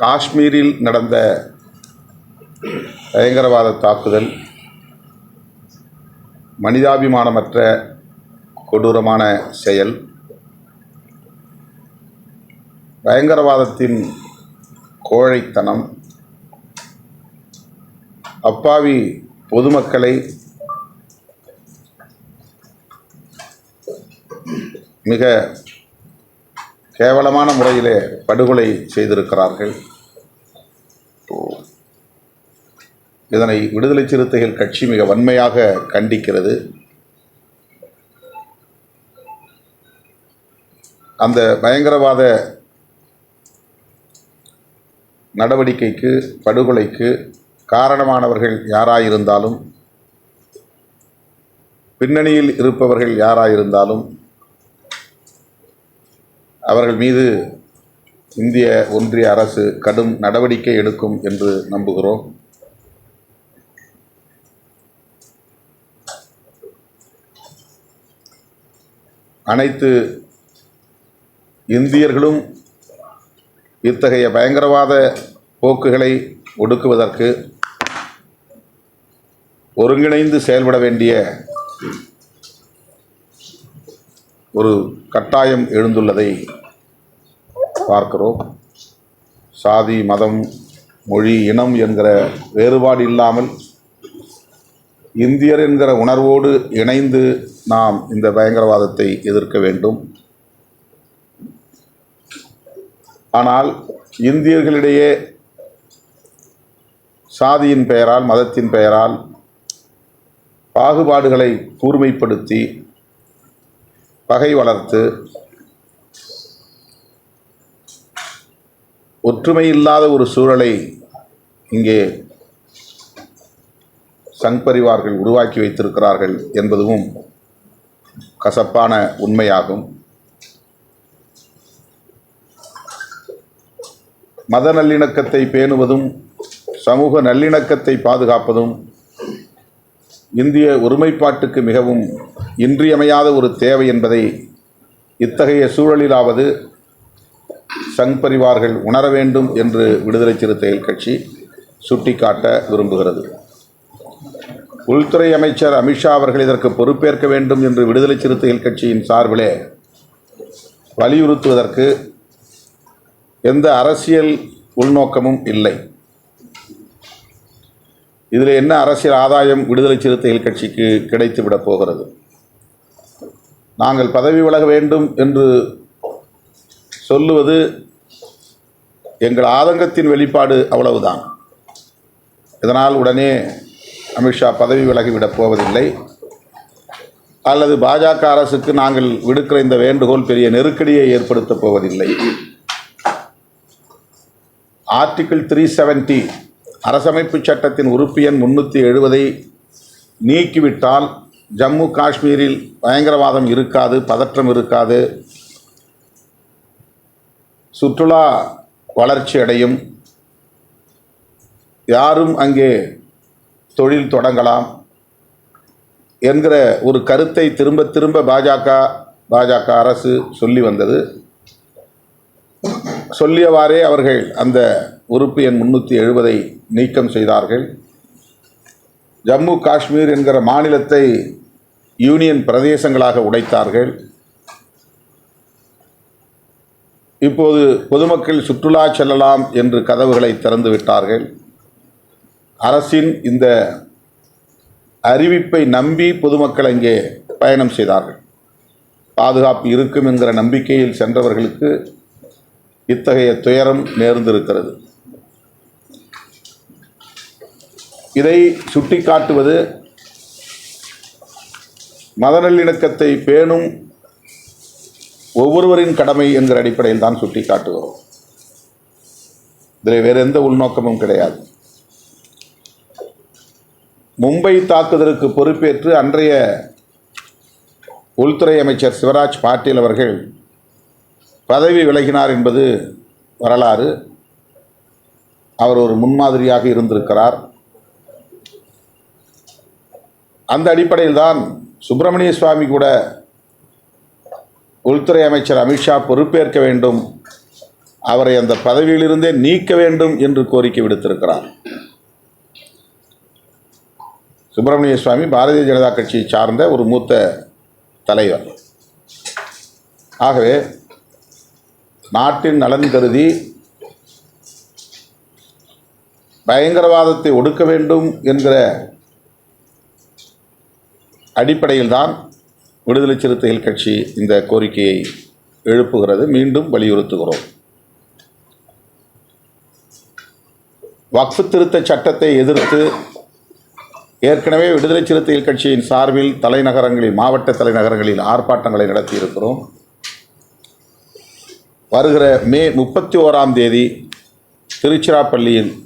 காஷ்மீரில் நடந்த பயங்கரவாத தாக்குதல் மனிதாபிமானமற்ற கொடூரமான செயல். பயங்கரவாதத்தின் கோழைத்தனம். அப்பாவி பொதுமக்களை மிக கேவலமான முறையிலே படுகொலை செய்திருக்கிறார்கள். இதனை விடுதலை சிறுத்தைகள் கட்சி மிக வன்மையாக கண்டிக்கிறது. அந்த பயங்கரவாத நடவடிக்கைக்கு படுகொலைக்கு காரணமானவர்கள் யாராயிருந்தாலும் பின்னணியில் இருப்பவர்கள் யாராயிருந்தாலும் அவர்கள் மீது இந்திய ஒன்றிய அரசு கடும் நடவடிக்கை எடுக்கும் என்று நம்புகிறோம். அனைத்து இந்தியர்களும் இத்தகைய பயங்கரவாத போக்குகளை ஒடுக்குவதற்கு ஒருங்கிணைந்து செயல்பட வேண்டிய ஒரு கட்டாயம் எழுந்துள்ளதை பார்க்கிறோம். சாதி மதம் மொழி இனம் என்கிற வேறுபாடு இல்லாமல் இந்தியர் என்கிற உணர்வோடு இணைந்து நாம் இந்த பயங்கரவாதத்தை எதிர்க்க வேண்டும். ஆனால் இந்தியர்களிடையே சாதியின் பெயரால் மதத்தின் பெயரால் பாகுபாடுகளை கூர்மைப்படுத்தி பகை வளர்த்து ஒற்றுமை இல்லாத ஒரு சூழலை இங்கே சங் பரிவார்கள் உருவாக்கி வைத்திருக்கிறார்கள் என்பதும் கசப்பான உண்மையாகும். மத நல்லிணக்கத்தை பேணுவதும் சமூக நல்லிணக்கத்தை பாதுகாப்பதும் இந்திய ஒருமைப்பாட்டுக்கு மிகவும் இன்றியமையாத ஒரு தேவை என்பதை இத்தகைய சூழலிலாவது சங் பரிவார்கள் உணர வேண்டும் என்று விடுதலை சிறுத்தைகள் கட்சி சுட்டிக்காட்ட விரும்புகிறது. உள்துறை அமைச்சர் அமித்ஷா அவர்கள் இதற்கு பொறுப்பேற்க வேண்டும் என்று விடுதலை சிறுத்தைகள் கட்சியின் சார்பிலே வலியுறுத்துவதற்கு எந்த அரசியல் உள்நோக்கமும் இல்லை. இதில் என்ன அரசியல் ஆதாயம் விடுதலை சிறுத்தைகள் கட்சிக்கு கிடைத்துவிடப் போகிறது? நாங்கள் பதவி விலக வேண்டும் என்று சொல்லுவது எங்கள் ஆதங்கத்தின் வெளிப்பாடு அவ்வளவுதான். இதனால் உடனே அமித்ஷா பதவி விலகிவிடப் போவதில்லை. அல்லது பாஜக அரசுக்கு நாங்கள் விடுக்கிற இந்த வேண்டுகோள் பெரிய நெருக்கடியை ஏற்படுத்தப் போவதில்லை. ஆர்டிகிள் த்ரீ செவன்டி அரசமைப்பு சட்டத்தின் உறுப்பு எண் முன்னூற்றி எழுபதை நீக்கிவிட்டால் ஜம்மு காஷ்மீரில் பயங்கரவாதம் இருக்காது பதற்றம் இருக்காது. சுற்றுலா வளர்ச்சி அடையும் யாரும் அங்கே தொழில் தொடங்கலாம் என்கிற ஒரு கருத்தை திரும்ப திரும்ப பாஜக பாஜக அரசு சொல்லி வந்தது. சொல்லியவாறே அவர்கள் அந்த உறுப்பு எண் முன்னூற்றி எழுபதை நீக்கம் செய்தார்கள். ஜம்மு காஷ்மீர் என்கிற மாநிலத்தை யூனியன் பிரதேசங்களாக உடைத்தார்கள். இப்போது பொதுமக்கள் சுற்றுலா செல்லலாம் என்று கதவுகளை திறந்து விட்டார்கள். அரசின் இந்த அறிவிப்பை நம்பி பொதுமக்கள் அங்கே பயணம் செய்தார்கள். பாதுகாப்பு இருக்கும் என்கிற நம்பிக்கையில் சென்றவர்களுக்கு இத்தகைய துயரம் நேர்ந்திருக்கிறது. இதை சுட்டிக்காட்டுவது மத நல்லிணக்கத்தை பேணும் ஒவ்வொருவரின் கடமை என்கிற அடிப்படையில் தான் சுட்டிக்காட்டுகிறோம். இதில் வேறு எந்த உள்நோக்கமும் கிடையாது. மும்பை தாக்குதலுக்கு பொறுப்பேற்று அன்றைய உள்துறை அமைச்சர் சிவராஜ் பாட்டீல் அவர்கள் பதவி விலகினார் என்பது வரலாறு. அவர் ஒரு முன்மாதிரியாக இருந்திருக்கிறார். அந்த அடிப்படையில் தான் சுப்பிரமணிய சுவாமி கூட உள்துறை அமைச்சர் அமித்ஷா பொறுப்பேற்க வேண்டும் அவரை அந்த பதவியிலிருந்தே நீக்க வேண்டும் என்று கோரிக்கை விடுத்திருக்கிறார். சுப்பிரமணிய சுவாமி பாரதிய ஜனதா கட்சியை சார்ந்த ஒரு மூத்த தலைவர். ஆகவே நாட்டின் நலன் கருதி பயங்கரவாதத்தை ஒடுக்க வேண்டும் என்கிற அடிப்படையில்தான் விடுதலை சிறுத்தைகள் கட்சி இந்த கோரிக்கையை எழுப்புகிறது. மீண்டும் வலியுறுத்துகிறோம். வக்ஃபு திருத்த சட்டத்தை எதிர்த்து ஏற்கனவே விடுதலை சிறுத்தைகள் கட்சியின் சார்பில் தலைநகரங்களில் மாவட்ட தலைநகரங்களில் ஆர்ப்பாட்டங்களை நடத்தியிருக்கிறோம். வருகிற மே முப்பத்தி ஓராம் தேதி திருச்சிராப்பள்ளியில்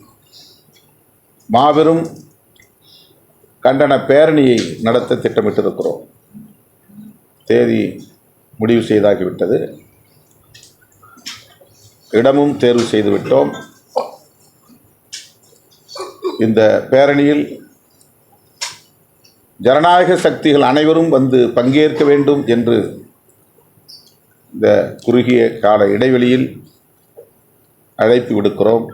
மாபெரும் கண்டன பேரணியை நடத்த திட்டமிட்டிருக்கிறோம். தேதி முடிவு செய்தாகிவிட்டது. இடமும் தேர்வு செய்துவிட்டோம். இந்த பேரணியில் ஜனநாயக சக்திகள் அனைவரும் வந்து பங்கேற்க வேண்டும் என்று இந்த குறுகிய கால இடைவெளியில் அழைப்பு விடுக்கிறோம்.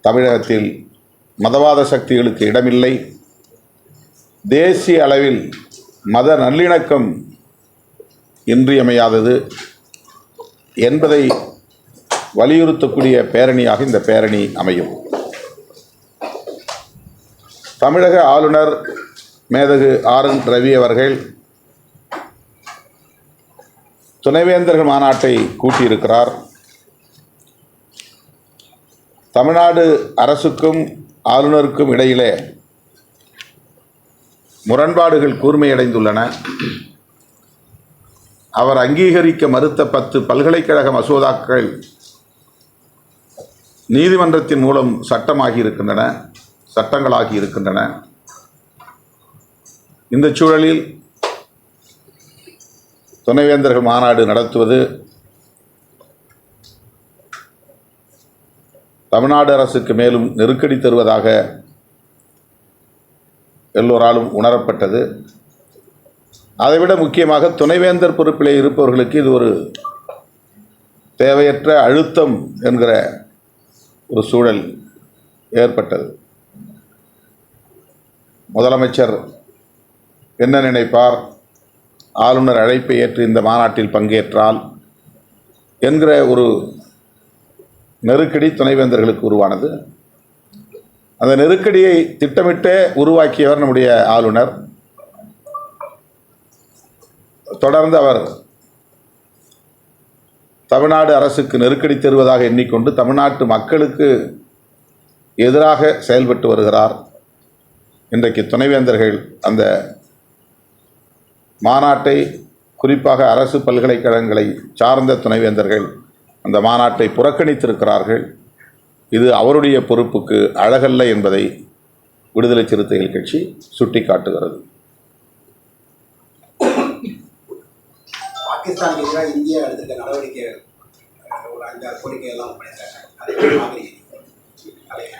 தமிழகத்தில் மதவாத சக்திகளுக்கு இடமில்லை. தேசிய அளவில் மத நல்லிணக்கம் இன்றியமையாதது என்பதை வலியுறுத்தக்கூடிய பேரணியாக இந்த பேரணி அமையும். தமிழக ஆளுநர் மேதகு ஆர் என் ரவி அவர்கள் துணைவேந்தர்கள் மாநாட்டை கூட்டியிருக்கிறார். தமிழ்நாடு அரசுக்கும் ஆளுநருக்கும் இடையிலே முரண்பாடுகள் கூர்மையடைந்துள்ளன. அவர் அங்கீகரிக்க மறுத்த பத்து பல்கலைக்கழக மசோதாக்கள் நீதிமன்றத்தின் மூலம் சட்டமாகியிருக்கின்றன. சட்டங்களாகி இருக்கின்றன. இந்த சூழலில் துணைவேந்தர்கள் மாநாடு நடத்துவது தமிழ்நாடு அரசுக்கு மேலும் நெருக்கடி தருவதாக எல்லோராலும் உணரப்பட்டது. அதைவிட முக்கியமாக துணைவேந்தர் பொறுப்பிலே இருப்பவர்களுக்கு இது ஒரு தேவையற்ற அழுத்தம் என்கிற ஒரு சூழல் ஏற்பட்டது. முதலமைச்சர் என்ன நினைப்பார்? ஆளுநர் அழைப்பை ஏற்று இந்த மாநாட்டில் பங்கேற்றால் என்கிற ஒரு நெருக்கடி துணைவேந்தர்களுக்கு உருவானது. அந்த நெருக்கடியை திட்டமிட்டே உருவாக்கியவர் நம்முடைய ஆளுநர். தொடர்ந்து அவர் தமிழ்நாடு அரசுக்கு நெருக்கடி தருவதாக எண்ணிக்கொண்டு தமிழ்நாட்டு மக்களுக்கு எதிராக செயல்பட்டு வருகிறார். இன்றைக்கு துணைவேந்தர்கள் அந்த மாநாட்டை குறிப்பாக அரசு பல்கலைக்கழகங்களை சார்ந்த துணைவேந்தர்கள் அந்த மாநாட்டை புறக்கணித்திருக்கிறார்கள். இது அவருடைய பொறுப்புக்கு அழகல்ல என்பதை விடுதலை சிறுத்தைகள் கட்சி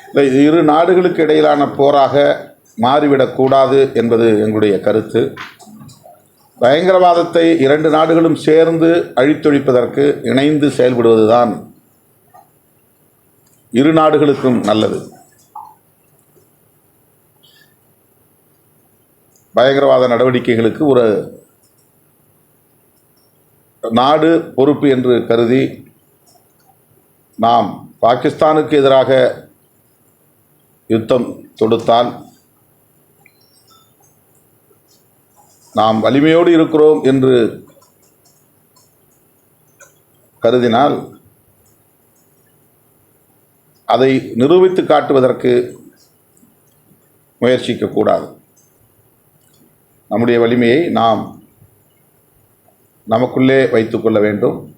இல்லை, இது இரு நாடுகளுக்கு இடையிலான போராக மாறிவிடக்கூடாது என்பது எங்களுடைய கருத்து. பயங்கரவாதத்தை இரண்டு நாடுகளும் சேர்ந்து அழித்தொழிப்பதற்கு இணைந்து செயல்படுவதுதான் இரு நாடுகளுக்கும் நல்லது. பயங்கரவாத நடவடிக்கைகளுக்கு ஒரு நாடு பொறுப்பு என்று கருதி நாம் பாகிஸ்தானுக்கு எதிராக யுத்தம் தொடுத்தால் நாம் வலிமையோடு இருக்கிறோம் என்று கருதினால் அதை நிரூபித்து காட்டுவதற்கு முயற்சிக்கக்கூடாது நம்முடைய வலிமையை நாம் நமக்குள்ளே வைத்துக்கொள்ள வேண்டும்.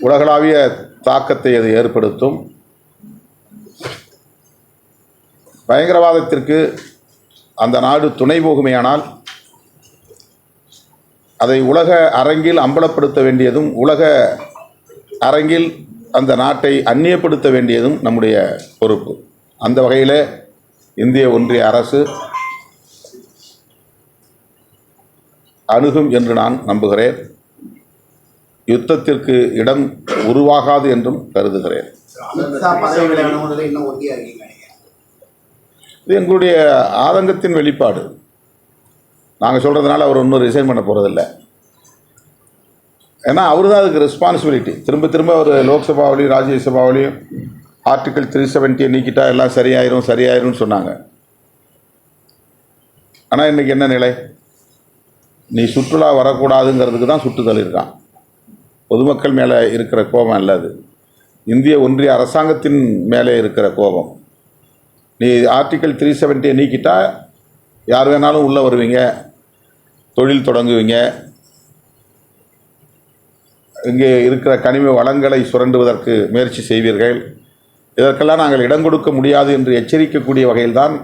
உலகளாவிய தாக்கத்தை அது ஏற்படுத்தும். பயங்கரவாதத்திற்கு அந்த நாடு துணை போகுமேயானால் அதை உலக அரங்கில் அம்பலப்படுத்த வேண்டியதும் உலக அரங்கில் அந்த நாட்டை அந்நியப்படுத்த வேண்டியதும் நம்முடைய பொறுப்பு. அந்த வகையில் இந்திய ஒன்றிய அரசு அணுகும் என்று நான் நம்புகிறேன். யுத்தத்திற்கு இடம் உருவாகாது என்றும் கருதுகிறேன். இது எங்களுடைய ஆதங்கத்தின் வெளிப்பாடு. நாங்கள் சொல்கிறதுனால அவர் ஒன்றும் ரிசைன் பண்ண போகிறதில்ல ஏன்னா அவர் தான் அதுக்கு ரெஸ்பான்சிபிலிட்டி திரும்ப திரும்ப அவர் லோக்சபாவிலையும் ராஜ்யசபாவிலையும் ஆர்டிக்கல் த்ரீ செவன்ட்டியை நீக்கிட்டா எல்லாம் சரியாயிரும் சரியாயிரும்னு சொன்னாங்க. ஆனால் இன்றைக்கி என்ன நிலை? நீ சுற்றுலா வரக்கூடாதுங்கிறதுக்கு தான் சுட்டுதல் இருக்கான் பொதுமக்கள் மேலே இருக்கிற கோபம் அல்ல அது. இந்திய ஒன்றிய அரசாங்கத்தின் மேலே இருக்கிற கோபம். நீ ஆர்டிக்கல் த்ரீ செவன்ட்டியை நீக்கிட்டால் யார் வேணாலும் உள்ளே வருவீங்க தொழில் தொடங்குவீங்க. இங்கே இருக்கிற கனிம வளங்களை சுரண்டுவதற்கு முயற்சி செய்வீர்கள். இதற்கெல்லாம் நாங்கள் இடம் கொடுக்க முடியாது என்று எச்சரிக்கக்கூடிய வகையில்தான்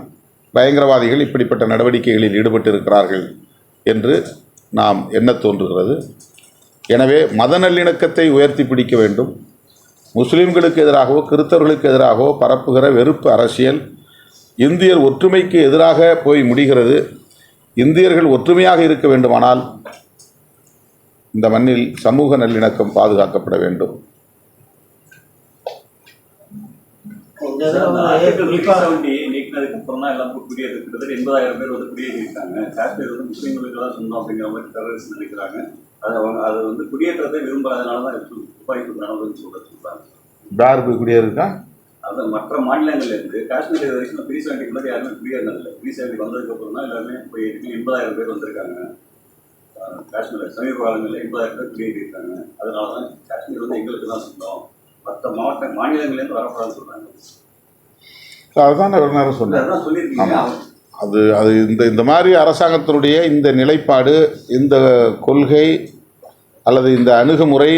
பயங்கரவாதிகள் இப்படிப்பட்ட நடவடிக்கைகளில் ஈடுபட்டிருக்கிறார்கள் என்று நாம் என்ன தோன்றுகிறது? எனவே மத நல்லிணக்கத்தை உயர்த்தி பிடிக்க வேண்டும். முஸ்லீம்களுக்கு எதிராகவோ கிறிஸ்தவர்களுக்கு எதிராகவோ பரப்புகிற வெறுப்பு அரசியல் இந்தியர் ஒற்றுமைக்கு எதிராக போய் முடிகிறது. இந்தியர்கள் ஒற்றுமையாக இருக்க வேண்டுமானால் இந்த மண்ணில் சமூக நல்லிணக்கம் பாதுகாக்கப்பட வேண்டும். குடியேற்றத்தை விரும்பாதனால தான் துப்பாக்கி நடந்ததுன்னு சொல்றது சொல்றாங்க. யார் போய் குடியேறிருக்கா அது மற்ற மாநிலங்கள்ல இருந்து காஷ்மீர் இது வரைக்கும் த்ரீ செவன்ட்டி முன்னாடி யாருமே குடியேறினதில்லை த்ரீ செவன்ட்டி வந்ததுக்கு அப்புறம் தான் எல்லாருமே போய் இருக்கு எண்பதாயிரம் பேர் வந்திருக்காங்க. காஷ்மீர் சமீப காலங்களில் எண்பதாயிரம் பேர் குடியேறியிருக்காங்க. அதனால தான் காஷ்மீர் வந்து எங்களுக்கு தான் சொந்தம். மற்ற மாவட்ட மாநிலங்கள்லேருந்து வரக்கூடாதுன்னு சொல்றாங்க. அதுதான் ஒரு நேரம் சொன்னேன். அது அது இந்த இந்த மாதிரி அரசாங்கத்தினுடைய இந்த நிலைப்பாடு இந்த கொள்கை அல்லது இந்த அணுகுமுறை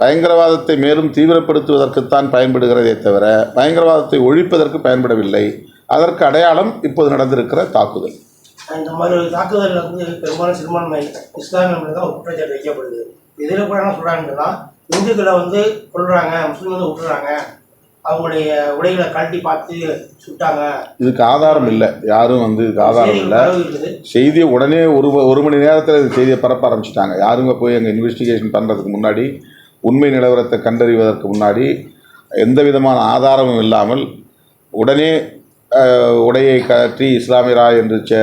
பயங்கரவாதத்தை மேலும் தீவிரப்படுத்துவதற்குத்தான் பயன்படுகிறதே தவிர பயங்கரவாதத்தை ஒழிப்பதற்கு பயன்படவில்லை. அதற்கு அடையாளம் இப்போது நடந்திருக்கிற தாக்குதல். இந்த மாதிரி ஒரு தாக்குதல் வந்து பெரும்பாலும் சிறுபான்மை இஸ்லாமிய மீது தான் குற்றச்சாட்டு வைக்கப்படுது. இதில் கூட என்ன சொல்கிறாங்கன்னா இந்துக்களை வந்து கொள்றாங்க முஸ்லீம் வந்து விட்டுறாங்க. அவங்களுடைய உடைகளை கழட்டி பார்த்து சுட்டாங்க. இதுக்கு ஆதாரம் இல்லை. யாரும் வந்து இதுக்கு ஆதாரம் இல்லை. செய்தியை உடனே ஒரு ஒரு மணி நேரத்தில் செய்தியை பரப்ப ஆரம்பிச்சிட்டாங்க. யாருங்க போய் அங்கே இன்வெஸ்டிகேஷன் பண்ணுறதுக்கு முன்னாடி உண்மை நிலவரத்தை கண்டறிவதற்கு முன்னாடி எந்த விதமான ஆதாரமும் இல்லாமல் உடனே உடையை கற்றி இஸ்லாமியரா என்று செ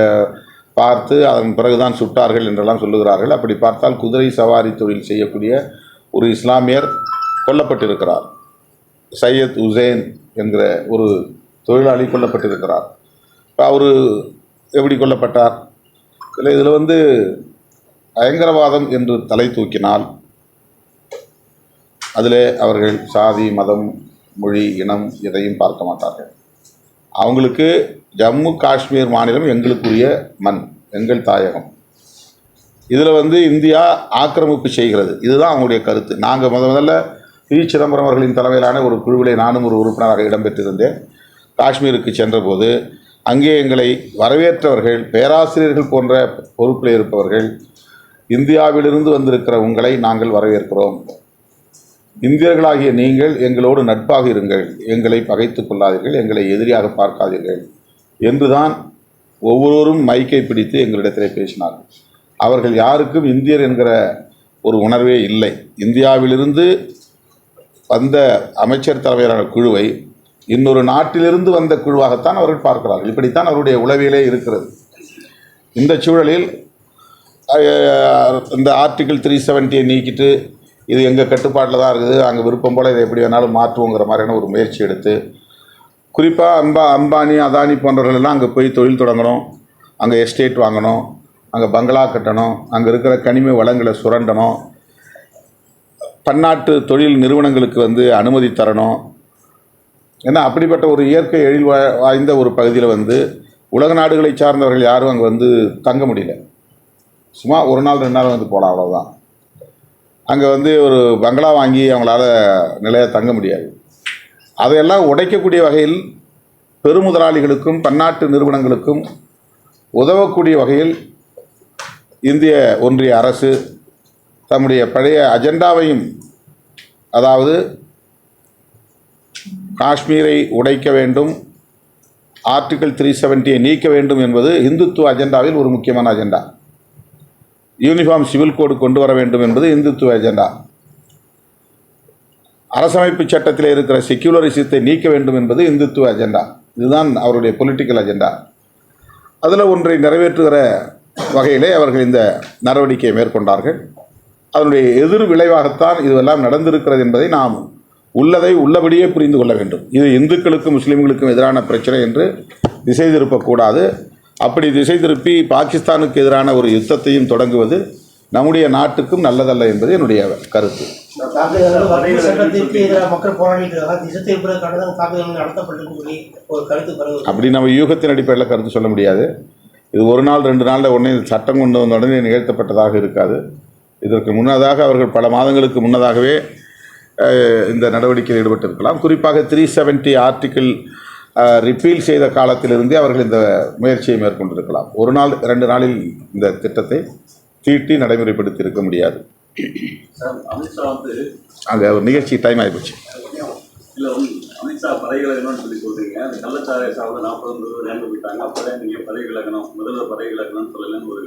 பார்த்து அதன் பிறகுதான் சுட்டார்கள் என்றெல்லாம் சொல்லுகிறார்கள். அப்படி பார்த்தால் குதிரை சவாரி தொழில் செய்யக்கூடிய ஒரு இஸ்லாமியர் கொல்லப்பட்டிருக்கிறார். சையத் உசேன் என்கிற ஒரு தொழிலாளி கொல்லப்பட்டிருக்கிறார். அவர் எப்படி கொல்லப்பட்டார்? இல்லை இதில் வந்து பயங்கரவாதம் என்று தலை தூக்கினால் அதில் அவர்கள் சாதி மதம் மொழி இனம் எதையும் பார்க்க மாட்டார்கள். அவங்களுக்கு ஜம்மு காஷ்மீர் மாநிலம் எங்களுக்குரிய மண் எங்கள் தாயகம். இதில் வந்து இந்தியா ஆக்கிரமிப்பு செய்கிறது. இதுதான் அவங்களுடைய கருத்து. நாங்கள் முத முதல்ல பி. சிதம்பரம் அவர்களின் தலைமையிலான ஒரு குழுவிலே நானும் ஒரு உறுப்பினராக இடம்பெற்றிருந்தேன். காஷ்மீருக்கு சென்றபோது அங்கே எங்களை வரவேற்றவர்கள் பேராசிரியர்கள் போன்ற பொறுப்பில் இருப்பவர்கள் இந்தியாவிலிருந்து வந்திருக்கிற உங்களை நாங்கள் வரவேற்கிறோம். இந்தியர்களாகிய நீங்கள் எங்களோடு நட்பாக இருங்கள். எங்களை பகைத்துக் கொள்ளாதீர்கள். எங்களை எதிரியாக பார்க்காதீர்கள். என்றுதான் ஒவ்வொருவரும் மைக்கை பிடித்து எங்களிடத்திலே பேசினார்கள். அவர்கள் யாருக்கும் இந்தியர் என்கிற ஒரு உணர்வே இல்லை. இந்தியாவிலிருந்து வந்த அமைச்சர் தலைமையிலான குழுவை இன்னொரு நாட்டிலிருந்து வந்த குழுவாகத்தான் அவர்கள் பார்க்கிறார்கள். இப்படித்தான் அவருடைய உளவியலே இருக்கிறது. இந்த சூழலில் இந்த ஆர்டிகிள் த்ரீ செவன்ட்டியை நீக்கிட்டு இது எங்கள் கட்டுப்பாட்டில் தான் இருக்குது. அங்கே விருப்பம் போல் இதை எப்படி வேணாலும் மாற்றுவோங்கிற மாதிரியான ஒரு முயற்சி எடுத்து குறிப்பாக அம்பா அம்பானி அதானி போன்றவர்கள் எல்லாம் அங்கே போய் தொழில் தொடங்கணும். அங்கே எஸ்டேட் வாங்கணும். அங்கே பங்களா கட்டணும். அங்கே இருக்கிற கனிம வளங்களை சுரண்டணும். பன்னாட்டு தொழில் நிறுவனங்களுக்கு வந்து அனுமதி தரணும். ஏன்னா அப்படிப்பட்ட ஒரு இயற்கை எழில் வா- வாய்ந்த ஒரு பகுதியில் வந்து உலக நாடுகளை சார்ந்தவர்கள் யாரும் அங்கே வந்து தங்க முடியல. சும்மா ஒரு நாள் ரெண்டு நாள் வந்து போகலாம் அவ்வளோதான் அங்கே வந்து ஒரு பங்களா வாங்கி அவங்களால நிலையாக தங்க முடியாது. அதையெல்லாம் உடைக்கக்கூடிய வகையில் பெருமுதலாளிகளுக்கும் பன்னாட்டு நிறுவனங்களுக்கும் உதவக்கூடிய வகையில் இந்திய ஒன்றிய அரசு தம்முடைய பழைய அஜெண்டாவையும் அதாவது காஷ்மீரை உடைக்க வேண்டும் ஆர்டிகிள் த்ரீ செவன்ட்டியை நீக்க வேண்டும் என்பது இந்துத்துவ அஜெண்டாவில் ஒரு முக்கியமான அஜெண்டா. யூனிஃபார்ம் சிவில் கோடு கொண்டு வர வேண்டும் என்பது இந்துத்துவ ஏஜெண்டா அரசமைப்பு சட்டத்தில் இருக்கிற செக்யூலரிசத்தை நீக்க வேண்டும் என்பது இந்துத்துவ அஜெண்டா. இதுதான் அவருடைய பொலிட்டிக்கல் அஜெண்டா அதில் ஒன்றை நிறைவேற்றுகிற வகையிலே அவர்கள் இந்த நடவடிக்கையை மேற்கொண்டார்கள். அதனுடைய எதிர் விளைவாகத்தான் இதுவெல்லாம் நடந்திருக்கிறது என்பதை நாம் உள்ளதை உள்ளபடியே புரிந்து கொள்ள வேண்டும். இது இந்துக்களுக்கும் முஸ்லீம்களுக்கும் எதிரான பிரச்சனை என்று திசை திருப்பக்கூடாது அப்படி திசை திருப்பி பாகிஸ்தானுக்கு எதிரான ஒரு யுத்தத்தையும் தொடங்குவது நம்முடைய நாட்டுக்கும் நல்லதல்ல என்பது என்னுடைய கருத்து. அப்படி நம்ம யூகத்தின் அடிப்படையில் கருத்து சொல்ல முடியாது. இது ஒரு நாள் ரெண்டு நாளில் உடனே இந்த சட்டம் கொண்டு வந்த உடனே நிகழ்த்தப்பட்டதாக இருக்காது. இதற்கு முன்னதாக அவர்கள் பல மாதங்களுக்கு முன்னதாகவே இந்த நடவடிக்கையில் ஈடுபட்டிருக்கலாம். குறிப்பாக த்ரீ செவன்ட்டி ஆர்டிக்கிள் ரிப்பீல் செய்த காலத்திலிருந்தே அவர்கள் இந்த முயற்சியை மேற்கொண்டிருக்கலாம். ஒரு நாள் ரெண்டு நாளில் இந்த திட்டத்தை தீட்டி நடைமுறைப்படுத்தி இருக்க முடியாது அங்கே ஒரு நிகழ்ச்சி டைம் ஆகிப்போச்சு அமித்ஷா விலகணும்னு சொல்லி சொல்றீங்க அந்த கள்ளச்சாரை சாப்பிட நாற்பது போயிட்டாங்க. அப்பதான் நீங்க பதவி விலகணும் முதல்வர் பதவி விலகணும்னு சொல்லலன்னு ஒரு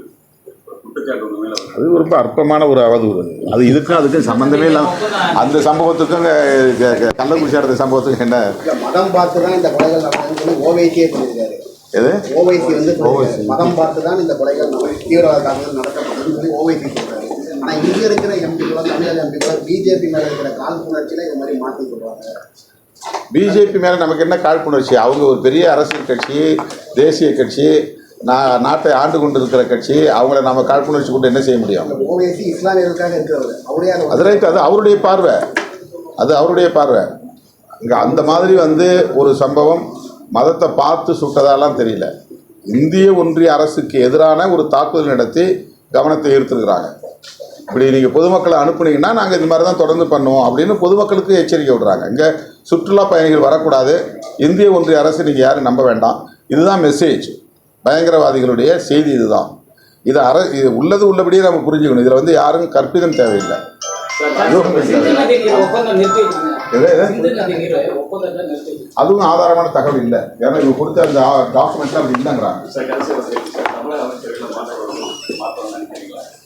அது ரொம்ப அற்பமான ஒரு அவதூறு. அது. இதுக்கும் அதுக்கும் சம்மந்தமே இல்லாமல் அந்த சம்பவத்துக்கும் கள்ளக்குறிச்சி நடந்த சம்பவத்துக்கும் என்ன? மதம் பார்த்து தான் இந்த கொலைகள் ஓவைசியே சொல்லியிருக்காரு. எது? ஓவைசி வந்து சொல்லியிருக்காரு. மதம் பார்த்து தான் இந்த கொலைகள் தீவிரவாத தாக்குதல் நடத்தப்படுதுன்னு சொல்லி ஓவைசி சொல்றாரு. ஆனா இங்க இருக்கிற எம்பிக்களோ தமிழக எம்பிக்களோ பிஜேபி மேல இருக்கிற காழ்ப்புணர்ச்சியில இது மாதிரி மாற்றி பிஜேபி மேலே நமக்கு என்ன காழ்ப்புணர்ச்சி? அவங்க ஒரு பெரிய அரசியல் கட்சி தேசிய கட்சி நான் நாட்டை ஆண்டு கொண்டு இருக்கிற கட்சி அவங்கள நம்ம காழ்ப்புணர்ச்சி கொண்டு என்ன செய்ய முடியும்? அது ரைட் அது அவருடைய பார்வை. அது அவருடைய பார்வை. இங்கே அந்த மாதிரி வந்து ஒரு சம்பவம் மதத்தை பார்த்து சுட்டதாலாம் தெரியல. இந்திய ஒன்றிய அரசுக்கு எதிரான ஒரு தாக்குதல் நடத்தி கவனத்தை ஈர்த்திருக்கிறாங்க. இப்படி நீங்கள் பொதுமக்களை அனுப்புனீங்கன்னா நாங்கள் இந்த மாதிரி தான் தொடர்ந்து பண்ணுவோம் அப்படின்னு பொதுமக்களுக்கு எச்சரிக்கை விடுறாங்க. இங்கே சுற்றுலா பயணிகள் வரக்கூடாது. இந்திய ஒன்றிய அரசு நீங்கள் யாரும் நம்ப வேண்டாம். இதுதான் மெசேஜ் பயங்கரவாதிகளுடைய செய்தி இதுதான். இது அர இது உள்ளது உள்ளபடியே நம்ம புரிஞ்சுக்கணும். இதில் வந்து யாரும் கற்பிதம் தேவையில்லை. அதுவும் ஆதாரமான தகவல் இல்லை. ஏன்னா இவங்க கொடுத்த அந்த டாக்குமெண்ட்லாம் அப்படி இல்லைங்கிறாங்க.